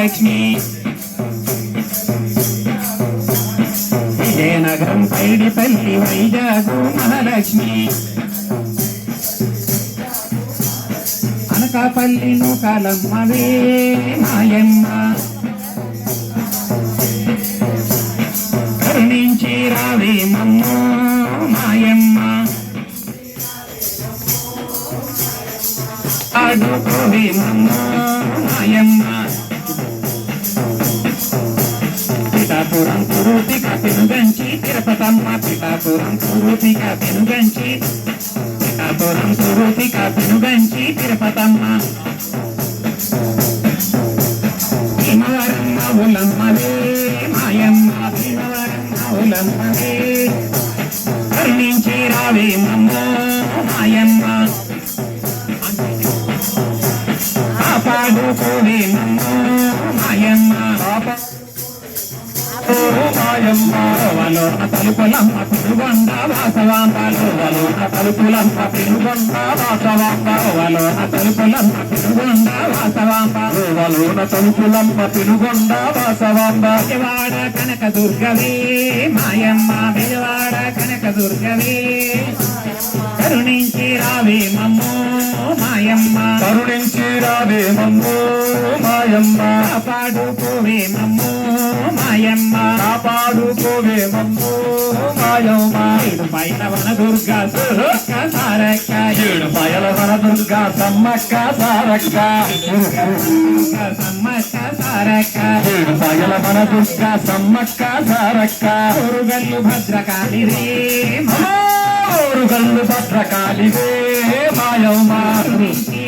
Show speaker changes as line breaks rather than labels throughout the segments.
లక్ష్మి విజయనగరం పైడిపల్లి వైజాగు మహాలక్ష్మి. అనకాపల్లి నూకాలమ్మవే మాయమ్మ. కరుణించి రావే మమ్మో మాయమ్మ. ఆడుకోవే మమ్మో పిఠాపురం పెనుగంచి తిరుపతమ్మ పిఠాపురం కురూపిక పెనుగంచి పిఠాపురం కురూపిక పెనుగంచి తిరుపతమ్మ భీమవరమ్మ ఉలమ్మవే మాయమ్మ భీమవరమ్మ ఉలమ్మవే కరుణించి రావే మమ్మ మాయమ్మ కాపాడుకోవే మమ్మ మాయమ్మ మాయమ్మ తలుపులమ్మ పిలుగొండ వాసవాంబలో తలుపులమ్మ పిలుగొండ వాసవాంబ తలుపులమ్మ పిలుగొండ వాసవాంబ తలుపులమ్మ పిలుగొండ వాసవాంబ విజయవాడ కనక దుర్గవే మాయమ్మ విజయవాడ కనక దుర్గవే కరుణించి రావే మమ్మో మాయమ్మ.
కరుణించి రావే మమ్మో మాయమ్మ
కాపాడుకోవే మమ్మో మాయమ్మ.
కాపాడుకోవే మమ్మో మాయమ్మ.
ఏడు పైన వన దుర్గా సూరక్క సారక్క.
ఏడు బయల వన దుర్గా సమ్మక్క సారక్క.
సమ్మక్క సారక్క.
ఏడు బయల వన దుర్గా సమ్మక్క సారక్క.
ఊరుగల్లు భద్రకాళి రే
ఓరు గల్లు భద్రకాళివే మాయమ్మ.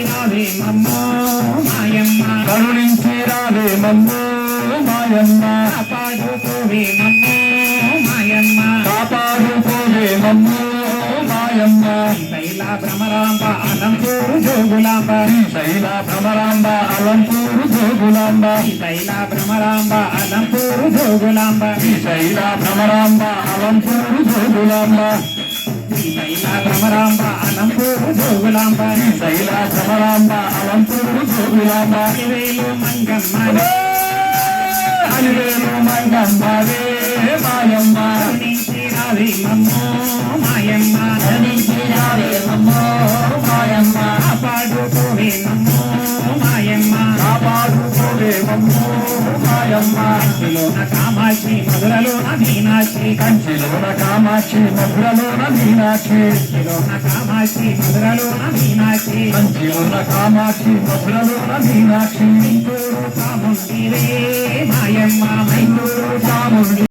కరుణించి రావే మమ్మో మాయమ్మ.
కరుణించి రావే మమ్మో మాయమ్మ.
కాపాడుకోవే మమ్మో మాయమ్మ.
కాపాడుకోవే మమ్మో మాయమ్మ.
శైల భ్రమరాంబ అలంపూరు జోగులాంబ.
శైల భ్రమరాంబ అలంపూరు జోగులాంబ.
శైల భ్రమరాంబ అలంపూరు జోగులాంబ.
శైల భ్రమరాంబ అలంపూరు జోగులాంబ.
శైల భ్రమరాంబ జోగులాంబ
శైల భ్రమరాంబ అలంపూరు జోగులాంబ
వేలు మంగమ్మ
అలివేలు మంగమ్మవే మాయమ్మ
కంచిలోన కామాక్షి మధురలోన మీనాక్షి.
కంచిలోన కామాక్షి మధురలోన మీనాక్షి.
కంచిలోన కామాక్షి మధురలోన మీనాక్షి.
కంచిలోన కామాక్షి మధురలోన మీనాక్షి.